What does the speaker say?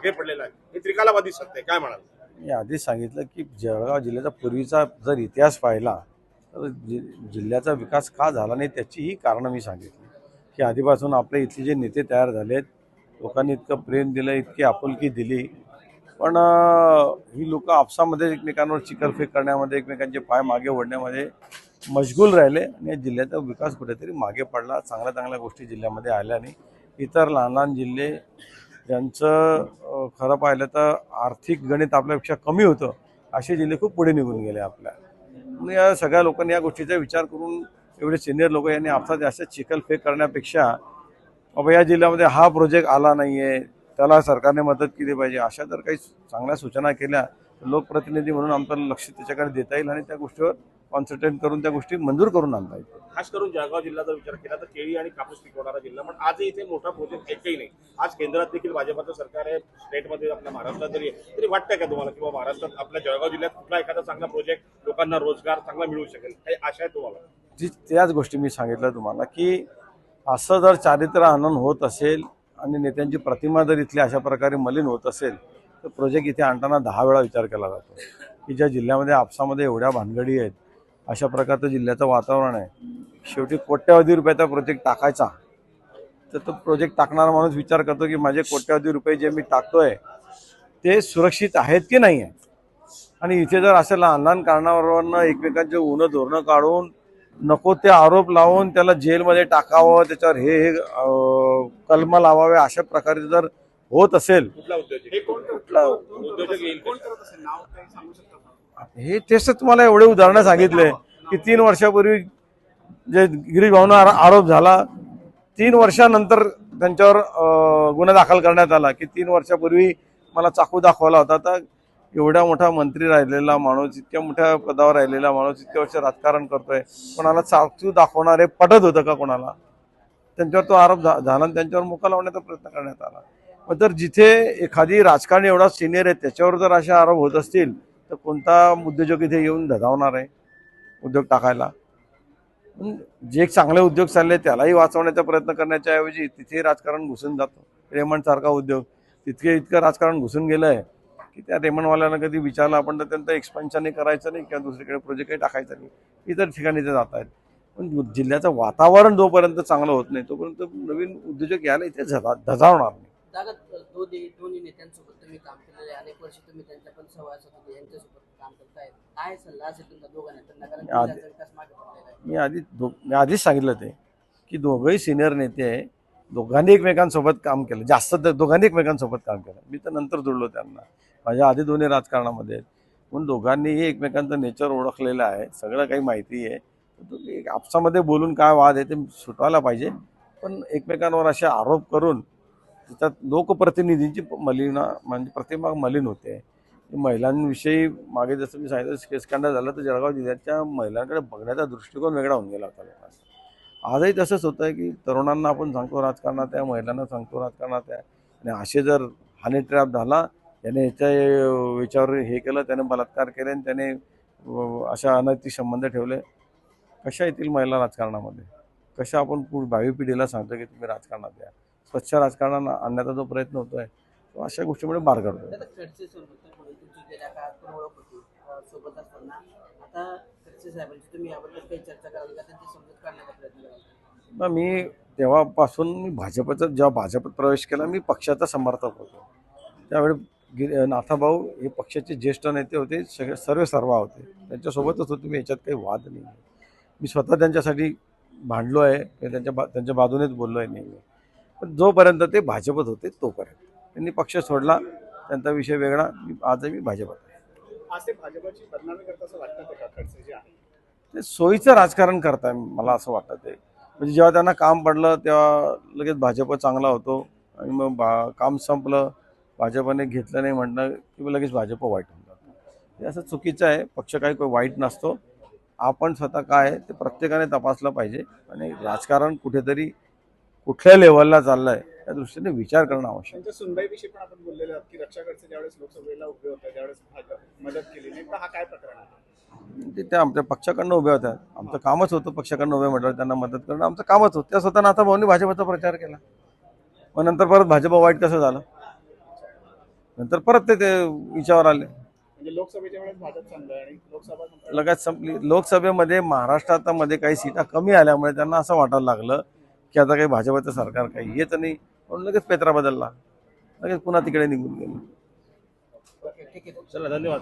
मागे पडलेला आहे. हे त्रिकालावादी सत्य आहे. काय म्हणाल? मी आधीच सांगितलं की जळगाव जिल्ह्याचा पूर्वीचा जर इतिहास पाहिला तर जि जिल्ह्याचा विकास का झाला नाही त्याचीही कारणं मी सांगितली. की आधीपासून आपले इथले जे नेते तयार झालेत लोकांनी इतकं प्रेम दिलं इतकी आपुलकी दिली. पण ही लोक आपसामध्ये एकमेकांवर चिकलफेक करण्यामध्ये एकमेकांचे पाय मागे ओढण्यामध्ये मशगूल राहिले आणि या जिल्ह्याचा विकास कुठेतरी मागे पडला. चांगल्या चांगल्या गोष्टी जिल्ह्यामध्ये आल्या नाही. इतर लहान लहान जिल्हे ज्यांचं खरं पाहिलं तर आर्थिक गणित आपल्यापेक्षा कमी होतं असे जिल्हे खूप पुढे निघून गेले आपल्या. या सगळ्या लोकांनी या गोष्टीचा विचार करून एवढे सिनियर लोक यांनी आपसात जास्त चिखलफेक करण्यापेक्षा बाबा या जिल्ह्यामध्ये हा प्रोजेक्ट आला नाही आहे त्याला सरकारने मदत केली पाहिजे अशा जर काही चांगल्या सूचना केल्या तर लोकप्रतिनिधी म्हणून आमचं लक्ष त्याच्याकडे देता येईल आणि त्या गोष्टीवर कॉन्सन्ट्रेट करून त्या गोष्टी मंजूर करून आणता येईल खास करून जळगाव जिल्ह्याचा विचार केला तर केळी आणि कापूस पिकवणारा जिल्हा पण आज इथे मोठा प्रोजेक्ट एकही नाही. आज केंद्रात देखील भाजपचं सरकार आहे स्टेटमध्ये आपल्या महाराष्ट्रात जरी आहे तरी वाटतंय का तुम्हाला किंवा महाराष्ट्रात आपल्या जळगाव जिल्ह्यात कुठला एखादा चांगला प्रोजेक्ट लोकांना रोजगार चांगला मिळू शकेल? काही आशा आहे तुम्हाला? ती त्याच गोष्टी मी सांगितलं तुम्हाला की असं जर चारित्र्य आनंद होत असेल आणि नेत्यांची प्रतिमा जर इथली अशा प्रकारे मलिन होत असेल तर प्रोजेक्ट इथे आणताना दहा वेळा विचार केला जातो. की ज्या जिल्ह्यामध्ये आपसामध्ये एवढ्या भानगडी आहेत अशा प्रकारचं जिल्ह्याचं वातावरण आहे शेवटी कोट्यावधी रुपयाचा प्रोजेक्ट टाकायचा. तर तो प्रोजेक्ट टाकणारा माणूस विचार करतो की माझे कोट्यावधी रुपये जे मी टाकतोय ते सुरक्षित आहेत की नाही आहेत आणि इथे जर अशा लहान लहान कारणावरनं एकमेकांचे उनं धोरणं काढून नको ते आरोप लावून त्याला जेलमध्ये टाकावं त्याच्यावर हे हे कलम लावावे अशा प्रकारे जर होत असेल कुठला उद्योजक? हे हे तेच तुम्हाला एवढे उदाहरणं सांगितले की तीन वर्षापूर्वी जे गिरीश भाऊना आरोप झाला तीन वर्षानंतर त्यांच्यावर गुन्हा दाखल करण्यात आला. की तीन वर्षापूर्वी मला चाकू दाखवला होता. तर एवढा मोठा मंत्री राहिलेला माणूस इतक्या मोठ्या पदावर राहिलेला माणूस इतक्या वर्ष राजकारण करतोय. कोणाला चाकू दाखवणारे पटत होतं का कोणाला? त्यांच्यावर तो आरोप झा- झाला आणि त्यांच्यावर मुका लावण्याचा प्रयत्न करण्यात आला. मग तर जिथे एखादी राजकारणी एवढा सिनियर आहे त्याच्यावर जर असे आरोप होत असतील तर कोणता उद्योजक इथे येऊन धजावणार आहे? उद्योग टाकायला. पण जे चांगले उद्योग चालले त्यालाही वाचवण्याचा प्रयत्न करण्याच्या ऐवजी तिथे राजकारण घुसून जातं. रेमंड सारखा उद्योग. तितके इतकं राजकारण घुसून गेलं आहे की त्या रेमंडवाल्यांना कधी विचारलं आपण तर त्यांचं एक्सपेन्शनही करायचं नाही किंवा दुसरीकडे प्रोजेक्टही टाकायचं नाही. इतर ठिकाणी ते जात आहेत पण जिल्ह्याचं वातावरण जोपर्यंत चांगलं होत नाही तोपर्यंत नवीन उद्योजक यायला इथे धजा धजावणार नाही. दोन्ही नेत्यांसोबत तुम्ही काम केलेले आहे. अनेक वर्ष तुम्ही त्यांच्या पण सहवासात यांच्यासोबत काम करतायत काय सल्ला असेल तुमचा दोघा नेत्यांना कारण आधी- जिल्ह्याचा विकास मागे पडलेला आहे. मी आधी दो मी आधीच सांगितलं ते की दोघंही सिनियर नेते आहे. दोघांनी एकमेकांसोबत काम केलं. जास्त तर दोघांनी एकमेकांसोबत काम केलं. मी तर नंतर जुळलो त्यांना. माझ्या आधी दोन्ही राजकारणामध्ये आहेत. म्हणून दोघांनीही एकमेकांचं नेचर ओळखलेलं आहे. सगळं काही माहिती आहे. तर तो एक आपसामध्ये बोलून काय वाद आहे ते सुटवायला पाहिजे. पण एकमेकांवर असे आरोप करून त्याच्यात लोकप्रतिनिधींची मलिना म्हणजे प्रतिमा मलिन होते. महिलांविषयी मागे जसं मी सांगितलं केस झाला झालं तर जळगाव जिल्ह्याच्या महिलांकडे बघण्याचा दृष्टिकोन वेगळा होऊन गेला होता लोकांचा. आजही तसंच होतं आहे की तरुणांना आपण सांगतो राजकारणात आहे महिलांना सांगतो राजकारणात आहे. आणि असे जर हानी ट्रॅप झाला त्याने ह्याच्या याच्यावर हे केलं त्याने बलात्कार केले आणि त्याने अशा अनैतिक संबंध ठेवले. कशा येतील महिला राजकारणामध्ये? कशा आपण भावी पिढीला सांगतो की तुम्ही राजकारणात या? स्वच्छ राजकारणाला आणण्याचा जो प्रयत्न होतो आहे तो अशा गोष्टीमुळे बार करतो गेल्या काळात पण ओळख होती सोबत असताना. आता खडसे साहेबांची तुम्ही याबद्दल काही चर्चा करावी का? त्यांची समजूत काढण्याचा प्रयत्न ना मी तेव्हापासून मी भाजपचा जेव्हा भाजपत प्रवेश केला मी पक्षाचा समर्थक होतो. त्यावेळी गिर नाथाभाऊ हे पक्षाचे ज्येष्ठ नेते होते सगळे सर्व सर्वा होते. त्यांच्यासोबतच होते मी याच्यात काही वाद नाही. मी स्वतः त्यांच्यासाठी भांडलो आहे त्यांच्या बा त्यांच्या बाजूनेच बोललो आहे नेहमी. पण जोपर्यंत ते भाजपत होते तोपर्यंत. त्यांनी पक्ष सोडला त्यांचा विषय वेगळा. मी आजही मी भाजपत आज ते सोयीचं राजकारण करताय मला असं वाटतं ते. म्हणजे जेव्हा त्यांना काम पडलं तेव्हा लगेच भाजप चांगला होतो. आणि मग बा काम संपलं भाजपने घेतलं नाही म्हणणं की लगेच भाजप वाईट होऊन जातं. हे असं चुकीचं आहे. पक्ष काही काही वाईट नसतो. आपण स्वतः काय आहे ते प्रत्येकाने तपासलं पाहिजे. आणि राजकारण कुठेतरी कुठल्या लेवलला चाललं आहे त्या दृष्टीने विचार करणं आवश्यक सुनबाईविषयी पण आपण की ज्यावेळेस लोकसभेला उभे मदत केली नाही हा काय प्रकरण आहे? ते त्या आमच्या पक्षाकडनं उभ्या होत्या. आमचं कामच होतं पक्षाकडनं उभे म्हटलं त्यांना मदत करणं. आमचं कामच होतं. त्या स्वतःनं आता भाऊनी भाजपचा प्रचार केला. मग नंतर परत भाजप वाईट कसं झालं? नंतर परत ते ते विचारावर आले. म्हणजे लगेच संपली. लोकसभेमध्ये महाराष्ट्रामध्ये काही सीटा कमी आल्यामुळे त्यांना असं वाटायला लागलं की आता काही भाजपचं सरकार काही येत नाही. म्हणून लगेच पेत्रा बदलला. लगेच पुन्हा तिकडे निघून गेलो. चला धन्यवाद.